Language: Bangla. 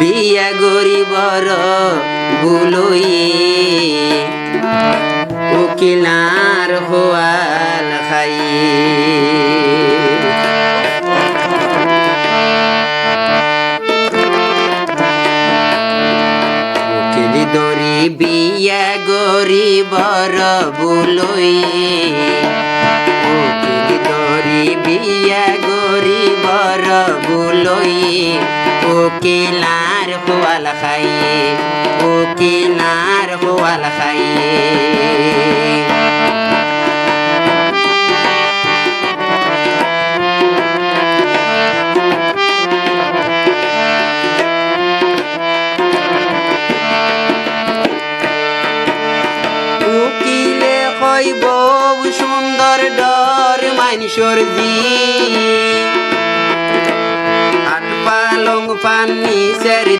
বিয়া গরিবর বুলই। উকিলার হোয়াল খাই। উকিলি দরি বিয়া গরিবর বুলই। বুলই উকিলার হোয়াল খাইয়ে উকিলার হোয়াল খাইয়ে। সুন্দর ডর মানুষর জি। fanny seri